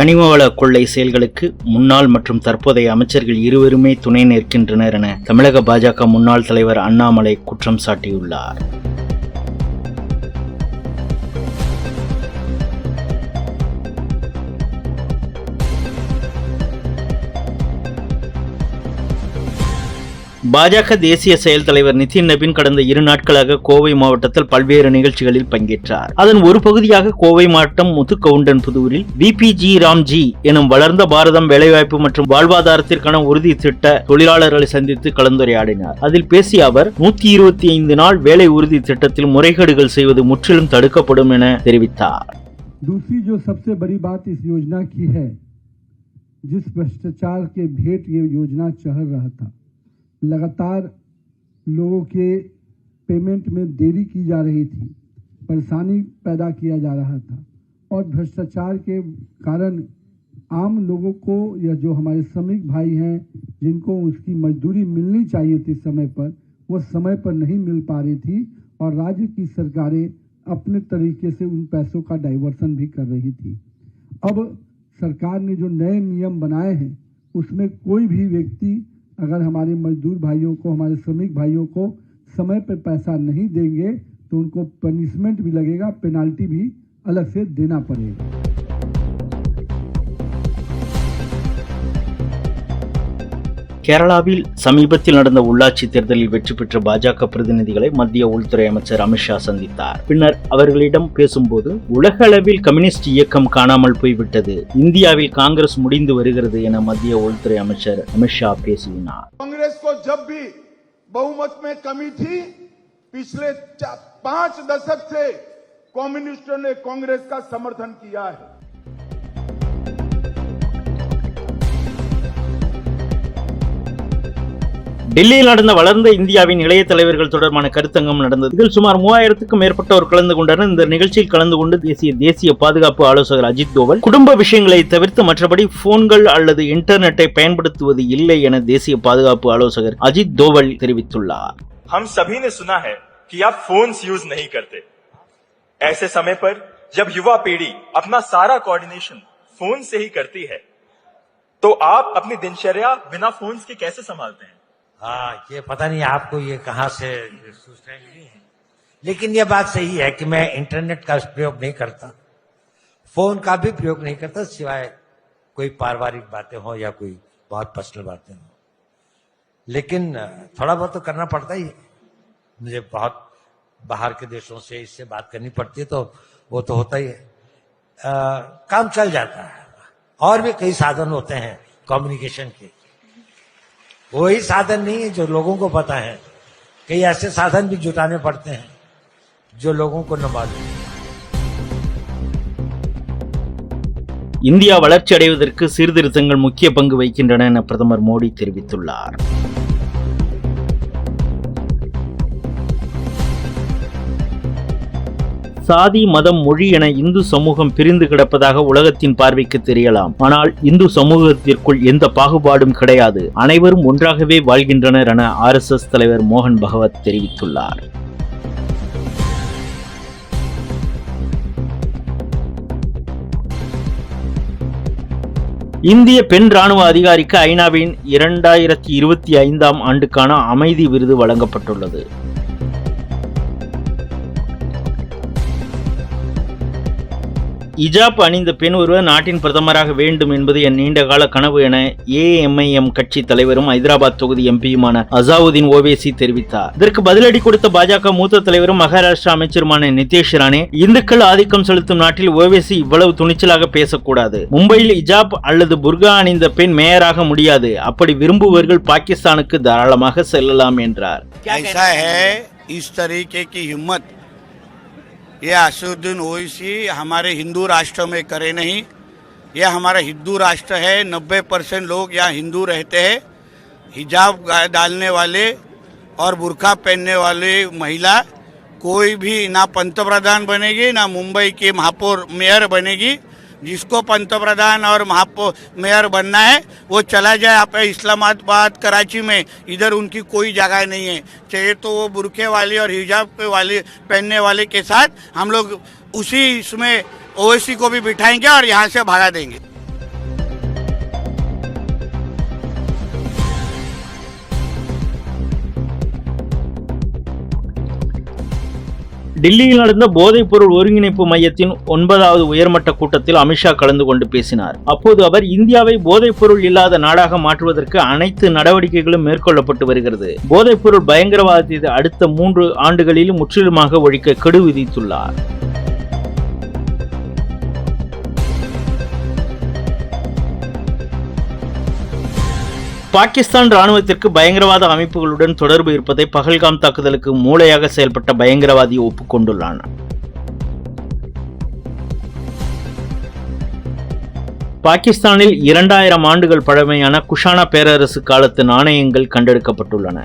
கனிமவள கொள்ளை செயல்களுக்கு முன்னாள் மற்றும் தற்போதைய அமைச்சர்கள் இருவருமே துணை நிற்கின்றனர் என தமிழக பாஜக முன்னாள் தலைவர் அண்ணாமலை குற்றம் சாட்டியுள்ளார். பாஜக தேசிய செயல் தலைவர் நிதின் நபின் கடந்த இரு நாட்களாக கோவை மாவட்டத்தில் பல்வேறு நிகழ்ச்சிகளில் பங்கேற்றார் அதன் ஒரு பகுதியாக கோவை மாவட்டம் முத்துக்கவுண்டன் புதூரில் பிபிஜி ராம்ஜி எனும் வளர்ந்த பாரதம் வேலைவாய்ப்பு மற்றும் வாழ்வாதாரத்திற்கான உறுதி திட்ட தொழிலாளர்களை சந்தித்து கலந்துரையாடினார் அதில் பேசிய அவர் நூத்தி இருபத்தி ஐந்து நாள் வேலை உறுதி திட்டத்தில் முறைகேடுகள் செய்வது முற்றிலும் தடுக்கப்படும் என தெரிவித்தார் दूसरी जो सबसे बड़ी बात इस योजना की है जिस भ्रष्टाचार के भेंट ये योजना चढ़ रहा था लगातार लोगों के पेमेंट में देरी की जा रही थी, परेशानी पैदा किया जा रहा था और भ्रष्टाचार के कारण आम लोगों को या जो हमारे श्रमिक भाई हैं, जिनको उसकी मजदूरी मिलनी चाहिए थी समय पर, वो समय पर नहीं मिल पा रही थी और राज्य की सरकारें अपने तरीके से उन पैसों का डाइवर्सन भी कर रही थी। अब सरकार ने जो नए नियम बनाए हैं, उसमें कोई भी व्यक्ति अगर हमारे मजदूर भाइयों को, हमारे श्रमिक भाइयों को समय पर पैसा नहीं देंगे तो उनको पनिशमेंट भी लगेगा पेनाल्टी भी अलग से देना पड़ेगा। கேரளாவில் சமீபத்தில் நடந்த உள்ளாட்சி தேர்தலில் வெற்றி பெற்ற பாஜக பிரதிநிதிகளை மத்திய உள்துறை அமைச்சர் அமித்ஷா சந்தித்தார் பின்னர் அவர்களிடம் பேசும்போது உலக அளவில் கம்யூனிஸ்ட் இயக்கம் காணாமல் போய்விட்டது இந்தியாவில் காங்கிரஸ் முடிந்து வருகிறது என மத்திய உள்துறை அமைச்சர் அமித்ஷா பேசினார் कांग्रेस को जब भी बहुमत में कमी थी पिछले चा- पांच दशक से कम्युनिस्टों ने कांग्रेस का समर्थन किया है டெல்லியில் நடந்த வளர்ந்த இந்தியாவின் இளைய தலைவர்கள் தொடர்பான கருத்தங்கம் நடந்தது இதில் சுமார் மூவாயிரத்துக்கும் மேற்பட்டோர் கலந்து கொண்டனர் இந்த நிகழ்ச்சியில் கலந்து கொண்டு தேசிய தேசிய பாதுகாப்பு ஆலோசகர் அஜித் தோவல் குடும்ப விஷயங்களை தவிர்த்து மற்றபடி போன்கள் அல்லது இன்டர்நெட்டை பயன்படுத்துவது இல்லை என தேசிய பாதுகாப்பு ஆலோசகர் அஜித் தோவல் தெரிவித்துள்ளார் हम सभी ने सुना है कि आप फोन्स यूज नहीं करते ऐसे समय पर जब युवा पीढ़ी अपना सारा कोऑर्डिनेशन फोन से ही करती है तो आप अपनी दिनचर्या बिना फोन्स के कैसे संभालते हैं हाँ ये पता नहीं आपको ये कहाँ से सूचनाएँ मिली है लेकिन ये बात सही है कि मैं इंटरनेट का प्रयोग नहीं करता। फ़ोन का भी प्रयोग नहीं करता सिवाय कोई पारिवारिक बातें हो या कोई बहुत पर्सनल बातें हो। लेकिन थोड़ा बहुत तो करना पड़ता ही मुझे बहुत बाहर के देशों से इससे बात करनी पड़ती है तो वो तो होता ही है। अ, काम चल जाता है। और भी कई साधन होते हैं कम्युनिकेशन के। वही साधन नहीं है जो लोगों को पता है कई ऐसे साधन भी जुटाने पड़ते हैं जो लोगों को न मालूम இந்தியா வளர்ச்சி அடைவதற்கு சீர்திருத்தங்கள் முக்கிய பங்கு வகிக்கின்றன என பிரதமர் மோடி தெரிவித்துள்ளார் சாதி மதம் மொழி என இந்து சமூகம் பிரிந்து கிடப்பதாக உலகத்தின் பார்வைக்கு தெரியலாம். ஆனால் இந்து சமூகத்திற்குள் எந்த பாகுபாடும் கிடையாது. அனைவரும் ஒன்றாகவே வாழ்கின்றனர் என ஆர்எஸ்எஸ் தலைவர் மோகன் பகவத் தெரிவித்துள்ளார். இந்திய பெண் ராணுவ அதிகாரிக்கு ஐநாவின் இரண்டாயிரத்தி இருபத்தி ஐந்தாம் ஆண்டுக்கான அமைதி விருது வழங்கப்பட்டுள்ளது. இஜாப் அணிந்த பெண் ஒருவர் நாட்டின் பிரதமராக வேண்டும் என்பது என் நீண்டகால கனவு என ஏஎம்ஐஎம் கட்சி தலைவரும் ஐதராபாத் தொகுதி எம்பியுமான அசாவுதீன் ஓவேசி தெரிவித்தார். இதற்கு பதிலடி கொடுத்த பாஜக மூத்த தலைவரும் மகாராஷ்டிரா அமைச்சருமான நிதேஷ் ராணே இந்துக்கள் ஆதிக்கம் செலுத்தும் நாட்டில் ஓவேசி இவ்வளவு துணிச்சலாக பேசக்கூடாது. மும்பையில் இஜாப் அல்லது புர்கா அணிந்த பெண் மேயராக முடியாது. அப்படி விரும்புவர்கள் பாகிஸ்தானுக்கு தாராளமாக செல்லலாம் என்றார். இஸ் தரீகே கி ஹிம்மத் ये आशुद्दीन ओवैसी हमारे हिंदू राष्ट्र में करे नहीं। यह हमारा हिंदू राष्ट्र है, नब्बे परसेंट लोग यहाँ हिंदू रहते हैं। हिजाब डालने वाले और बुरखा पहनने वाले महिला कोई भी ना पंतप्रधान बनेगी, ना मुंबई के महापौर मेयर बनेगी। जिसको पंतप्रधान और महापौर मेयर बनना है, वो चला जाए। आप इस्लामाबाद, कराची में, इधर उनकी कोई जगह नहीं है। चाहे तो वो बुरखे वाले और हिजाब पे वाले, पहनने वाले के साथ हम लोग उसी इसमें ओवैसी को भी बिठाएँगे और यहाँ से भागा देंगे। டில்லியில் நடந்த போதைப் பொருள் ஒருங்கிணைப்பு மையத்தின் ஒன்பதாவது உயர்மட்ட கூட்டத்தில் அமித்ஷா கலந்து கொண்டு பேசினார். அப்போது அவர் இந்தியாவை போதைப் பொருள் இல்லாத நாடாக மாற்றுவதற்கு அனைத்து நடவடிக்கைகளும் மேற்கொள்ளப்பட்டு வருகிறது. போதைப் பொருள் பயங்கரவாதத்தை அடுத்த மூன்று ஆண்டுகளில் முற்றிலுமாக ஒழிக்க கெடு விதித்துள்ளார். பாகிஸ்தான் ராணுவத்திற்கு பயங்கரவாத அமைப்புகளுடன் தொடர்பு இருப்பதை பகல்காம் தாக்குதலுக்கு மூளையாக செயல்பட்ட பயங்கரவாதி ஒப்புக்கொண்டுள்ளான். பாகிஸ்தானில் இரண்டாயிரம் ஆண்டுகள் பழமையான குஷானா பேரரசு காலத்து நாணயங்கள் கண்டெடுக்கப்பட்டுள்ளன.